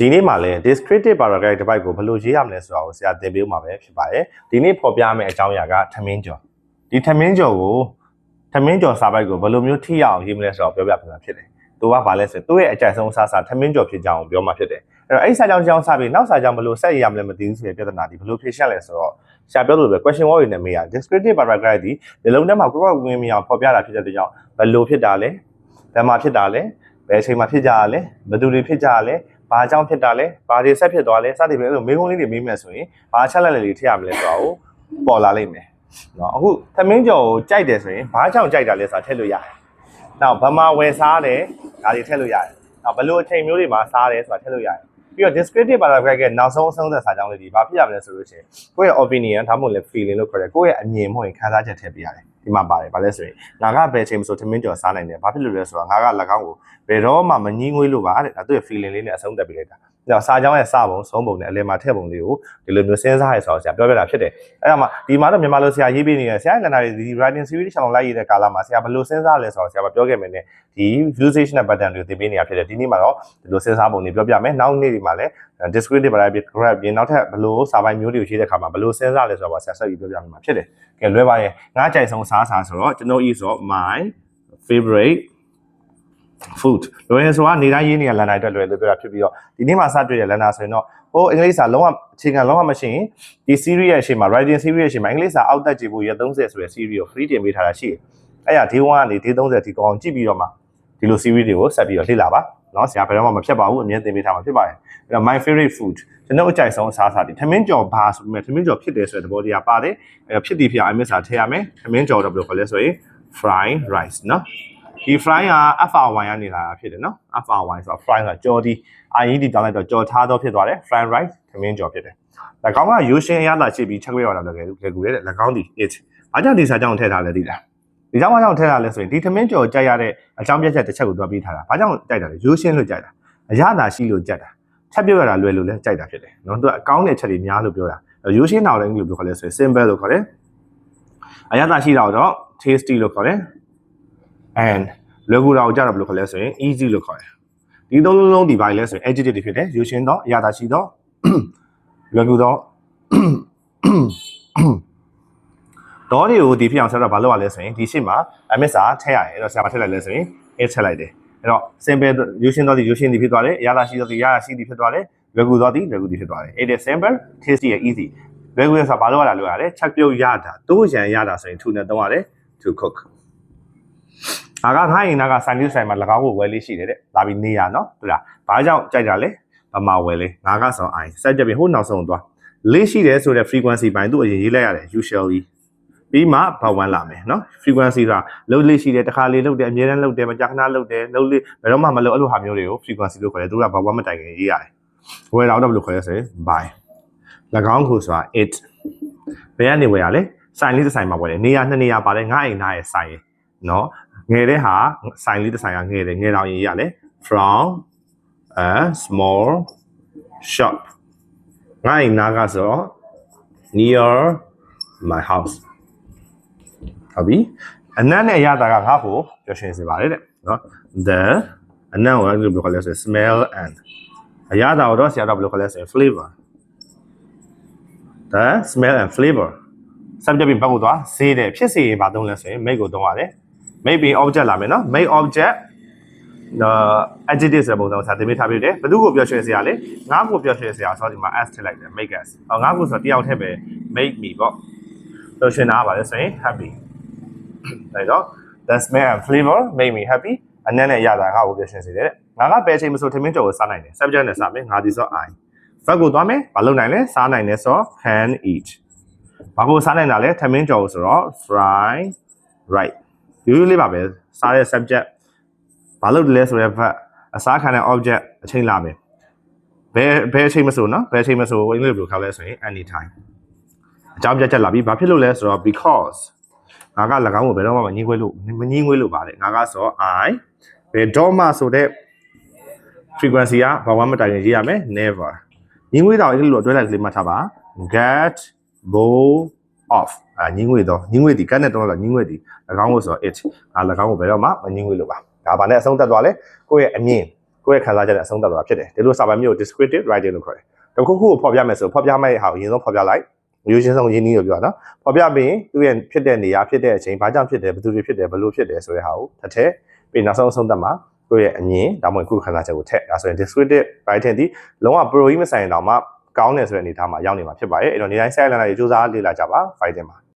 ဒီနေ့မှာလည်း descriptive paragraph တစ်ပိုက်ကိုဘယ်လိုရေးရမလဲဆိုတာကိုဆရာသင်ပေးမှာပဲဖြစ်ပါတယ်ဒီနေ့ဖော်ပြမယ့်အကြောင်းအရာကထမင်းကြော်ဒီထမင်းကြော်ကိုထမင်းကြော်စာပိုက်ကိုဘယ်လိုမျိုးထိရအောင်ရေးမလဲဆိုတော့ပြောပြပြမှာဖြစ်တယ်သူကဘာလဲဆိုသူ့ရဲ့အကြိုက်ဆုံးအစားအစာထမင်းကြော်ဖြစ်ကြအောင်ပြောမှာဖြစ်တယ်အဲ့တော့အဲ့ဒီစာကြောင်းကြောင်းစပြီးနောက်စာကြောင်းဘယ်လိုဆက်ရရမလဲမသိဘူးဆိုတဲ့ပြဿနာဒီဘယ်လိုဖြေရှင်းလဲဆိုတော့ဆရာပြောလို့ပဲ question word တွေနဲ့မေးရ descriptive paragraph ဒီဒီလုံးထဲမှာကိုယ့်ကိုယ်ဝင်မြင်အောင်ဖော်ပြတာဖြစ်တဲ့ကြောင့်ဘယ်လိုဖြစ်တာလဲဘယ်မှာဖြစ်တာလဲဘယ်အချိန်မှာဖြစ်ကြရလဲဘယ်သူတွေဖြစ်ကြရလဲ ဘာအကြောင်းဖြစ်တာလဲဘာတွေဆက်ဖြစ်သွားလဲစသည်ဖြင့်အဲ့လိုမေးခွန်းလေးတွေမေးမယ်ဆိုရင်ဘာချက်လက်လေးထည့်ရမလဲဆိုတာကိုပေါ်လာလိမ့်မယ်နော်အခုသမင်းကြော်ကိုကြိုက်တယ်ဆိုရင်ဘာကြောင့်ကြိုက်တာလဲဆိုတာထည့်လို့ရတယ်နောက်ဘာမှဝယ်စားတယ်ဒါတွေထည့်လို့ရတယ်နောက်ဘယ်လိုအချိန်မျိုးတွေမှာစားတယ်ဆိုတာထည့်လို့ရတယ်ပြီးတော့ descriptive paragraph ကနောက်ဆုံးအဆုံးသက်စာကြောင်းလေးဒီဘာဖြစ်ရမလဲဆိုလို့ရှိရင်ကိုယ့်ရဲ့ opinion ဒါမှမဟုတ်လည်း feeling လို့ခေါ်တယ်ကိုယ့်ရဲ့အမြင်မဟုတ်ရင်ခံစားချက်ထည့်ပေးရတယ် ဒီမှာပါတယ်ဘာလဲဆိုရင်ငါကဘယ်ချိန်မဆိုသမင်းကြော်စားနိုင်တယ်ဘာဖြစ်လို့လဲဆိုတော့ငါက၎င်းကိုဘယ်တော့မှမငင်းငွေးလို့ပါတဲ့ဒါသူ့ရဲ့ feeling လေးနဲ့အဆုံးသက်ပေးလိုက်တာ။ ဒါစာကြောင်းရဲ့စပုံဆုံးပုံနဲ့အလယ်မှာထည့်ပုံလေးကိုဒီလိုမျိုးစဉ်းစားရဆိုတော့ဆရာပြောပြတာဖြစ်တယ်။အဲ့ဒါမှဒီမှာတော့မြန်မာလိုဆရာရေးပေးနေတယ်ဆရာကဏ္ဍတွေဒီ writing series တစ်ချောင်းလိုက်ရတဲ့ကာလမှာဆရာဘယ်လိုစဉ်းစားလဲဆိုတော့ဆရာမပြောခဲ့မယ်နဲ့ဒီ usage နဲ့ pattern တွေကိုသင်ပေးနေတာဖြစ်တယ်။ဒီနေ့မှာတော့ဒီလိုစဉ်းစားပုံတွေပြောပြမယ်။နောက်နေ့ဒီမှာလည်း descriptive paragraph ပြင်နောက်ထပ်ဘယ်လိုစာပိုင်းမျိုးတွေကိုရေးတဲ့အခါမှာဘယ်လိုစဉ်းစားလဲဆိုတော့ဆရာဆက်ပြီးပြောပြမှာဖြစ်တယ်။ကဲလွဲပါရဲ့ငါးကြိုက်ဆုံးစားစာဆိုတော့ကျွန်တော်ဤဆို my favorite food လွယ်ဆိုတာနေတိုင်းရေးနေရလန်တိုင်းအတွက်လွယ်လို့ပြောတာဖြစ်ပြီးတော့ဒီနေ့မှာစတွေ့ရလန်တာဆိုရင်တော့ဟိုအင်္ဂလိပ်စာလုံးဝအခြေခံလုံးဝမရှိရင်ဒီ series ရဲ့အချိန်မှာ writing series ရဲ့အချိန်မှာအင်္ဂလိပ်စာအောက်တက်ကြည့်ဖို့ရ30ဆိုတဲ့ series ကို free တင်ပေးထားတာရှိတယ်။အဲ့ဒါ day 1ကနေ day 30ထိကောင်းကြည့်ပြီးတော့မှဒီလို series တွေကိုဆက်ပြီးတော့လေ့လာပါ။နော်ဆရာဘယ်တော့မှမဖြတ်ပါဘူးအမြဲတင်ပေးထားမှာဖြစ်ပါတယ်။အဲ့တော့ my favorite food ကျွန်တော်အကြိုက်ဆုံးအစားအစာဒီထမင်းကြော်ဘာဆိုပေမဲ့ထမင်းကြော်ဖြစ်တယ်ဆိုတဲ့သဘောတရားပါတယ်။အဲ့တော့ဖြစ်သည်ဖြစ်အောင်အမြဲစာထည့်ရမယ်။ထမင်းကြော်တော့ဘယ်လိုခေါ်လဲဆိုရင် fried rice နော်။ ဒီ fry က FR1 ကနေလာတာဖြစ်တယ်နော် FR1 ဆိုတာ fry ဆိုတာကြော်ဒီ IED တောင်းလိုက်တော့ကြော်ထားတော့ဖြစ်သွားတယ် fried rice သမင်းကြော်ဖြစ်တယ်၎င်းကရိုးရှင်းအရသာရှိပြီးချက်ခွေးရတာလည်းလေကူလေတဲ့၎င်းဒီ it အားကြောင့်ဒီစာကြောင့်ထည့်ထားလဲသိလားဒီကြောင့်အားကြောင့်ထည့်ထားလဲဆိုရင်ဒီသမင်းကြော်ကြိုက်ရတဲ့အကြောင်းပြချက်တစ်ချက်ကိုသွားပြီးထားတာဘာကြောင့်ကြိုက်တာလဲရိုးရှင်းလို့ကြိုက်တာအရသာရှိလို့ကြိုက်တာချက်ပြောရတာလွယ်လို့လဲကြိုက်တာဖြစ်တယ်နော်သူကအကောင်းတဲ့ချက်တွေများလို့ပြောတာရိုးရှင်းတာလည်းလို့ပြောခေါ်လဲဆိုရင် simple လို့ခေါ်တယ်အရသာရှိတာတော့ tasty လို့ခေါ်တယ် and လွယ်ကူတာကိုကြတော့ဘယ်လိုခေါ်လဲဆိုရင် easy လို့ခေါ်တယ်ဒီသုံးလုံးလုံးဒီပိုင်းလဲဆိုရင် adjective တွေဖြစ်တယ်ရိုးရှင်းတော့အရသာရှိတော့လွယ်ကူတော့တော့တွေကိုဒီဖြစ်အောင်ဆက်တော့ဘာလုပ်ရလဲဆိုရင်ဒီရှေ့မှာ ms စာထည့်ရတယ်အဲ့တော့ဆရာမထည့်လိုက်လဲဆိုရင် it ထည့်လိုက်တယ်အဲ့တော့ simple ရိုးရှင်းတော့ဒီရိုးရှင်းဒီဖြစ်သွားတယ်အရသာရှိတော့ဒီအရသာရှိဒီဖြစ်သွားတယ်လွယ်ကူတော့ဒီလွယ်ကူဒီဖြစ်သွားတယ် it is simple tasty and easy လွယ်ကူရဆိုတာဘာလုပ်ရတာလုပ်ရတယ်ချက်ပြုတ်ရတာတိုးရန်ရတာဆိုရင် to နဲ့သုံးရတယ် to cook ငါကခိုင်းရင်ငါကဆိုင်လေးဆိုင်မှာ၎င်းကိုဝယ်လေးရှိတယ်တဲ့လာပြီးနေရနော်ဟုတ်လားဘာကြောင့်ကြိုက်တာလဲဘာမှဝယ်လဲငါကဆိုအိုင်စက်ကြပြီဟိုနောက်ဆုံးသွားလေးရှိတယ်ဆိုတဲ့ frequency ပိုင်းသူ့အရင်ရေးလိုက်ရတယ် usually ပြီးမှဘာဝမ်းလာမယ်နော် frequency ဆိုတာလုံးလေးရှိတယ်တစ်ခါလေးလုံးတယ်အများတန်းလုံးတယ်မကြာခဏလုံးတယ်လုံးလေးဘယ်တော့မှမလုံးအဲ့လိုဟာမျိုးတွေကို frequency လို့ခေါ်တယ်သူကဘာဝမ်းမတိုင်ခင်ရေးရတယ်ဝယ်တော့တော့ဘယ်လိုခေါ်လဲဆိုရင် buy ၎င်းကိုဆိုတာ it ဘယ်ကနေဝယ်ရလဲဆိုင်လေးတစ်ဆိုင်မှာဝယ်တယ်နေရာနှစ်နေရာပါတယ်ငါအိမ်သားရဲ့ဆိုင်နော် ငယ်တဲ့ဟာဆိုင်လေးတစ်ဆိုင်ကငယ်တယ်ငယ်တော့ရင်ရလဲ from a small shop ငါ့အိမ်နာကဆိုတော့ near my house ဟုတ်ပြီအနက်နဲ့ရတာကငါ့ကိုပြောရှင်းစေပါတယ်တဲ့နော် the အနက်ကိုဘယ်လိုခေါ်လဲဆို smell and အရသာတော့ဆရာတော်ဘယ်လိုခေါ်လဲဆို flavor the smell and flavor subject ဘက်ကိုသွားဈေးတယ်ဖြစ်စေရင်ဘာသုံးလဲဆိုရင် make ကိုသုံးရတယ် make being object လာမယ်နော် make object နော် adjective ဆိုတဲ့ပုံစံကိုစာသင်ပေးထားပြတယ်ဘယ်သူကိုပြောရွှင်စရာလဲငါ့ကိုပြောရွှင်စရာဆိုတော့ဒီမှာ s ထည့်လိုက်တယ် make us ဟောငါ့ကိုဆိုတော့တယောက်ထည့်ပဲ make me ပေါ့ပြောရွှင်တာပါလဲဆိုရင် happy ဒါတော့ the smell and flavor make me happy အနက်နဲ့ရတာငါ့ကိုပြောရွှင်စေတယ်တဲ့ငါကဘယ်ချိန်မဆိုထမင်းကြော်ကိုစားနိုင်တယ် subject နဲ့စားမယ်ငါဒီဆို I verb ကိုသွားမယ်မလုပ်နိုင်လဲစားနိုင်လဲဆိုတော့ can eat ဘာကိုစားနိုင်တာလဲထမင်းကြော်ကိုဆိုတော့ fry right ရိုးရိုးလေးပါပဲစားတဲ့ subject ဘာလို့လဲဆိုတဲ့ verb အစားခံတဲ့ object အချိန်လာမယ်ဘယ်ဘယ်အချိန်မဆိုနော်ဘယ်အချိန်မဆိုအင်္ဂလိပ်လိုခေါ်လဲဆိုရင် anytime အကြောင်းပြချက်လာပြီဘာဖြစ်လို့လဲဆိုတော့ because ငါက၎င်းကိုဘယ်တော့မှမငြင်းခွေးလို့မငြင်းခွေးလို့ပါတယ်ငါကဆိုတော့ I ဘယ်တော့မှဆိုတဲ့ frequency ကဘာမှမတိုင်ရင်ရေးရမယ် never ငြင်းခွေးတော့အင်္ဂလိပ်လိုအတွဲလိုက်ကလေးမှတ်ထားပါ get go off အာညင်းငွေတော့ညင်းငွေဒီကတ်နဲ့တော့လာညင်းငွေဒီ၎င်းကိုဆိုတော့ it အာ၎င်းကိုဘယ်တော့မှမညင်းငွေလို့ပါဒါဘာနဲ့အဆုံးသတ်သွားလဲကိုယ့်ရဲ့အမြင်ကိုယ့်ရဲ့ခံစားချက်နဲ့အဆုံးသတ်သွားတာဖြစ်တယ်ဒီလိုစာပိုင်းမျိုးကို descriptive writing လို့ခေါ်တယ်တစ်ခုခုကိုဖော်ပြမယ်ဆိုဖော်ပြမယ့်ဟာကိုအရင်ဆုံးဖော်ပြလိုက်ရိုးရှင်းဆုံးရင်းနှီးလို့ပြောတာနော်ဖော်ပြပြီးရင်သူ့ရဲ့ဖြစ်တဲ့နေရာဖြစ်တဲ့အချိန်ဘာကြောင့်ဖြစ်တယ်ဘယ်သူတွေဖြစ်တယ်ဘယ်လိုဖြစ်တယ်ဆိုတဲ့ဟာကိုတစ်ထည့်ပြီးနောက်ဆုံးအဆုံးသတ်မှာကိုယ့်ရဲ့အမြင်ဒါမှမဟုတ်ခုခံစားချက်ကိုထည့်ဒါဆိုရင် descriptive writing ဒီလုံးဝ pro ကြီးမဆိုင်တော့မှကောင်းတယ်ဆိုတဲ့အနေအထားမှာရောက်နေမှာဖြစ်ပါတယ်အဲ့တော့နေတိုင်းဆက်လက်လာရေးစူးစမ်းလေ့လာကြပါ fighting မှာ